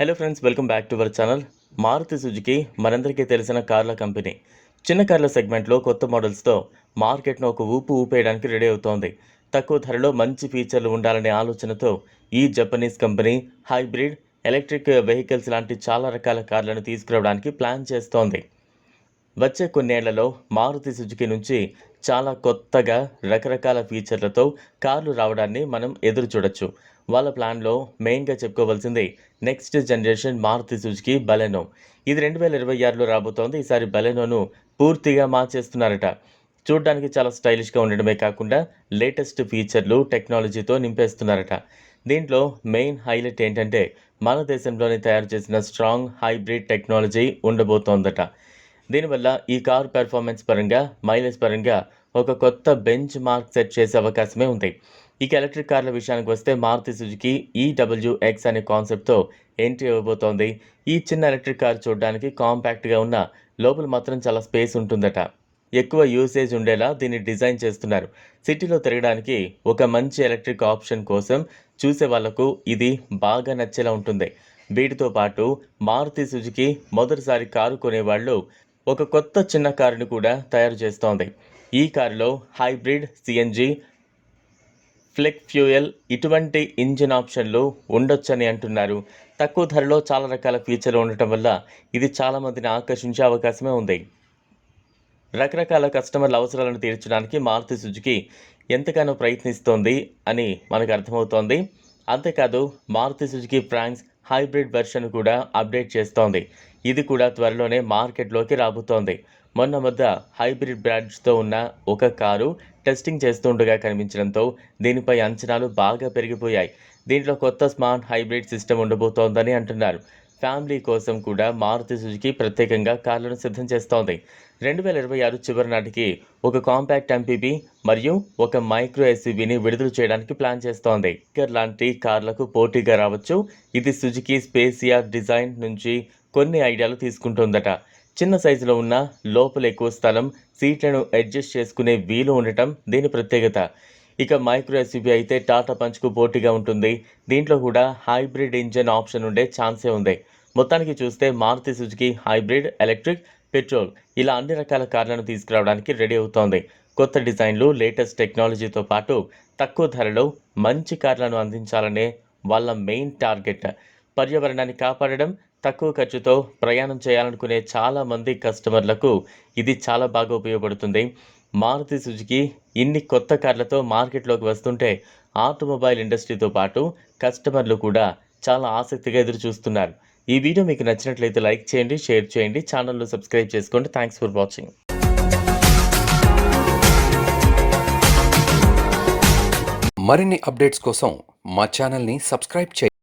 Hello friends welcome back to our channel Maruti Suzuki మనందరికీ తెలిసిన కార్ల కంపెనీ. చిన్న కార్ల సెగ్మెంట్లో కొత్త మోడల్స్తో మార్కెట్ను ఒక ఊపు ఊపేయడానికి రెడీ అవుతోంది. తక్కువ ధరలో మంచి ఫీచర్లు ఉండాలనే ఆలోచనతో ఈ Japanese company hybrid electric vehicles లాంటి చాలా రకాల కార్లను తీసుకురావడానికి ప్లాన్ చేస్తోంది. వచ్చే కొన్నేళ్ళలో మారుతి సుజుకి నుంచి చాలా కొత్తగా రకరకాల ఫీచర్లతో కార్లు రావడాన్ని మనం ఎదురు చూడొచ్చు. వాళ్ళ ప్లాన్లో మెయిన్గా చెప్పుకోవాల్సింది next generation Maruti Suzuki Baleno ఇది రెండు వేల ఇరవై ఆరులో రాబోతోంది. ఈసారి బలెనోను పూర్తిగా మార్చేస్తున్నారట. చూడ్డానికి చాలా స్టైలిష్గా ఉండడమే కాకుండా లేటెస్ట్ ఫీచర్లు టెక్నాలజీతో నింపేస్తున్నారట. దీంట్లో మెయిన్ హైలైట్ ఏంటంటే మన దేశంలోనే తయారు చేసిన స్ట్రాంగ్ హైబ్రిడ్ టెక్నాలజీ ఉండబోతోందట. దీనివల్ల ఈ కారు పెర్ఫార్మెన్స్ పరంగా మైలేజ్ పరంగా ఒక కొత్త బెంచ్ మార్క్ సెట్ చేసే అవకాశమే ఉంది. ఇక ఎలక్ట్రిక్ కార్ల విషయానికి వస్తే మారుతి సుజుకి ఈడబ్ల్యూ ఎక్స్ అనే కాన్సెప్ట్తో ఎంట్రీ ఇవ్వబోతోంది. ఈ చిన్న ఎలక్ట్రిక్ కార్ చూడడానికి కాంపాక్ట్గా ఉన్న లోపల మాత్రం చాలా స్పేస్ ఉంటుందట. ఎక్కువ యూసేజ్ ఉండేలా దీన్ని డిజైన్ చేస్తున్నారు. సిటీలో తిరగడానికి ఒక మంచి ఎలక్ట్రిక్ ఆప్షన్ కోసం చూసే వాళ్ళకు ఇది బాగా నచ్చేలా ఉంటుంది. వీటితో పాటు మారుతి సుజుకి మొదటిసారి కారు కొనేవాళ్ళు ఒక కొత్త చిన్న కారుని కూడా తయారు చేస్తోంది. ఈ కారులో హైబ్రిడ్ సిఎన్జి ఫ్లెక్ ఫ్యూయల్ ఇటువంటి ఇంజిన్ ఆప్షన్లు ఉండొచ్చని అంటున్నారు. తక్కువ ధరలో చాలా రకాల ఫీచర్లు ఉండటం వల్ల ఇది చాలామందిని ఆకర్షించే అవకాశమే ఉంది. రకరకాల కస్టమర్ల అవసరాలను తీర్చడానికి మారుతి సుజుకి ఎంతగానో ప్రయత్నిస్తోంది అని మనకు అర్థమవుతోంది. అంతేకాదు Maruti Suzuki Fronx hybrid version కూడా అప్డేట్ చేస్తోంది. ఇది కూడా త్వరలోనే మార్కెట్లోకి రాబోతోంది. మొన్న మధ్య హైబ్రిడ్ బ్రాండ్స్తో ఉన్న ఒక కారు టెస్టింగ్ చేస్తుండగా కనిపించడంతో దీనిపై అంచనాలు బాగా పెరిగిపోయాయి. దీంట్లో కొత్త స్మార్ట్ హైబ్రిడ్ సిస్టమ్ ఉండబోతోందని అంటున్నారు. ఫ్యామిలీ కోసం కూడా మారుతి సుజుకి ప్రత్యేకంగా కార్లను సిద్ధం చేస్తోంది. రెండు వేల ఇరవై ఆరు చివరి నాటికి ఒక కాంపాక్ట్ ఎంపీబీ మరియు ఒక మైక్రో ఎస్యూబీని విడుదల చేయడానికి ప్లాన్ చేస్తోంది. స్టిక్కర్ లాంటి కార్లకు పోటీగా రావచ్చు. ఇది సుజుకి స్పేసియా డిజైన్ నుంచి కొన్ని ఐడియాలు తీసుకుంటుందట. చిన్న సైజులో ఉన్న లోపల ఎక్కువ స్థలం సీట్లను అడ్జస్ట్ చేసుకునే వీలు ఉండటం దీని ప్రత్యేకత. ఇక మైక్రో ఎస్యూవీ అయితే టాటా పంచ్కు పోటీగా ఉంటుంది. దీంట్లో కూడా హైబ్రిడ్ ఇంజన్ ఆప్షన్ ఉండే ఛాన్సే ఉంది. మొత్తానికి చూస్తే Maruti Suzuki hybrid electric petrol ఇలా అన్ని రకాల కార్లను తీసుకురావడానికి రెడీ అవుతోంది. కొత్త డిజైన్లు లేటెస్ట్ టెక్నాలజీతో పాటు తక్కువ ధరలో మంచి కార్లను అందించాలనే వాళ్ళ మెయిన్ టార్గెట్. పర్యావరణాన్ని కాపాడడం తక్కువ ఖర్చుతో ప్రయాణం చేయాలనుకునే చాలామంది కస్టమర్లకు ఇది చాలా బాగా ఉపయోగపడుతుంది. మారుతి సుజుకి ఇన్ని కొత్త కార్లతో మార్కెట్లోకి వస్తుంటే ఆటోమొబైల్ ఇండస్ట్రీతో పాటు కస్టమర్లు కూడా చాలా ఆసక్తిగా ఎదురు చూస్తున్నారు ఈ వీడియో మీకు నచ్చినట్లయితే లైక్ చేయండి షేర్ చేయండి ఛానల్ను సబ్స్క్రైబ్ చేసుకోండి. థ్యాంక్స్ ఫర్ వాచింగ్ మరిన్ని అప్డేట్స్ కోసం మా ఛానల్ని సబ్స్క్రైబ్ చేయండి.